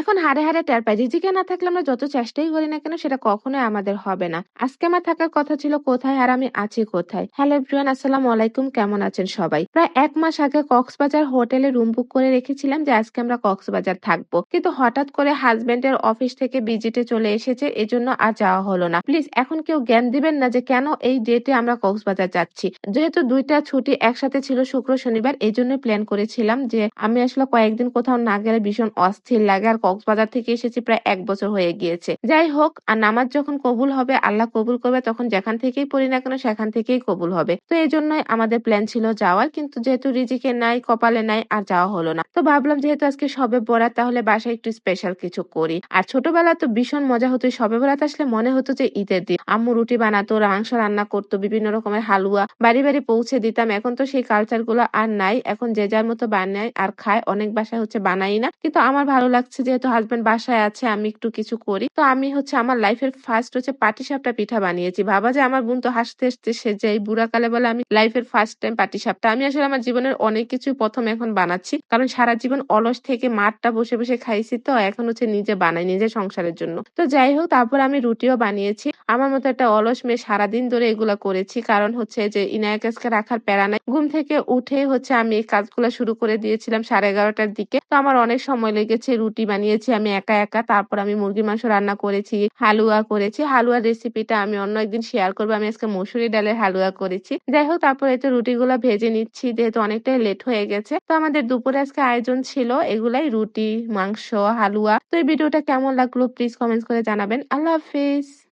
এখন হাড়ে, হাড়ে টের পাই রিজিকে না থাকলে আমরা যত চেষ্টাই করি না কেন সেটা কখনোই আমাদের হবে না। আজকে আমার থাকার কথা ছিল কোথায় আর আমি আছি কোথায়? হ্যালো এভরিওয়ান আসসালামু আলাইকুম কেমন আছেন সবাই? প্রায় ১ মাস আগে কক্সবাজার হোটেলে রুম বুক করে রেখেছিলাম যে আজকে আমরা কক্সবাজার থাকব। কিন্তু হঠাৎ করে হাসব্যান্ডের অফিস থেকে ভিজিটে চলে এসেছে এজন্য আর যাওয়া হলো না। প্লিজ এখন কেউ জ্ঞান দিবেন না যে কেন এই ডেটে আমরা কক্সবাজার যাচ্ছি। যেহেতু দুইটা ছুটি একসাথে ছিল শুক্র শনিবার এজন্যই প্ল্যান করেছিলাম যে আমি আসলে কয়েকদিন কোথাও না গেলে ভীষণ অস্থির লাগে আর কক্সবাজার থেকে এসেছি প্রায় এক বছর হয়ে গিয়েছে। যাই হোক, আর নামাজ যখন কবুল হবে, আল্লাহ কবুল করবে, তখন যেখান থেকেই পড়ি না কেন, সেখান থেকেই কবুল হবে। তো এই জন্যই আমাদের প্ল্যান ছিল যাওয়ার, কিন্তু যেহেতু রিজিকে নাই, কপালে নাই, আর যাওয়া হলো না। তো ভাবলাম যেহেতু আজকে সবে বরাত, তাহলে বাসায় একটু স্পেশাল কিছু করি। আর ছোটবেলা তো ভীষণ মজা হতো সবে বরাত আসলে মনে হতো যে ঈদের দিন। আম্মু রুটি বানাতো, মাংস রান্না করতো, বিভিন্ন রকমের হালুয়া বাড়ি, বাড়ি পৌঁছে দিতাম। এখন তো সেই কালচারগুলো আর নাই। এখন যে যার মতো বানায় আর খায়। অনেক বাসায় হচ্ছে বানাই না। কিন্তু আমার ভালো লাগছে যেহেতু হাসব্যান্ড বাসায় আছে আমি একটু কিছু করি। তো আমি হচ্ছে আমার লাইফের ফার্স্ট হচ্ছে পাটিসাপটা পিঠা বানিয়েছি। ভাবা যায় আমার বোন তো হাসতে, হাসতে সেজে এই বুড়াকালে বলে আমি লাইফের ফার্স্ট টাইম পাটিসাপটা। আমি আসলে আমার জীবনের অনেক কিছু প্রথম এখন বানাচ্ছি। কারণ সারা জীবন অলস থেকে মাঠটা বসে, বসে খাইছি তো এখন হচ্ছে নিজে বানাই নিজের সংসারের জন্য। তো যাই হোক তারপর আমি রুটিও বানিয়েছি। আমার মতো একটা অলস মেয়ে সারাদিন ধরে এগুলা করেছি। কারণ হচ্ছে যে ইনায়াক আজকে রাখার প্যারা নাই। ঘুম থেকে উঠে হচ্ছে আমি এই কাজগুলা শুরু করে দিয়েছিলাম সাড়ে এগারোটার দিকে। তো আমার অনেক সময় লেগেছে রুটি বানিয়েছি আমি একা, একা। তারপর আমি মুরগি মাংস রান্না করেছি, হালুয়া করেছি। হালুয়ার রেসিপিটা আমি অন্য একদিন শেয়ার করব। আমি আজকে মসুরি ডালের হালুয়া করেছি। যাই হোক তারপর তো রুটিগুলা ভেজে নিচ্ছি যেহেতু অনেকটাই লেট হয়ে গেছে। তো আমাদের দুপুরে আজকে আয়োজন ছিল এগুলাই রুটি, মাংস, হালুয়া। তো এই ভিডিওটা কেমন লাগল প্লিজ কমেন্টস করে জানাবেন। আল্লাহ হাফিজ।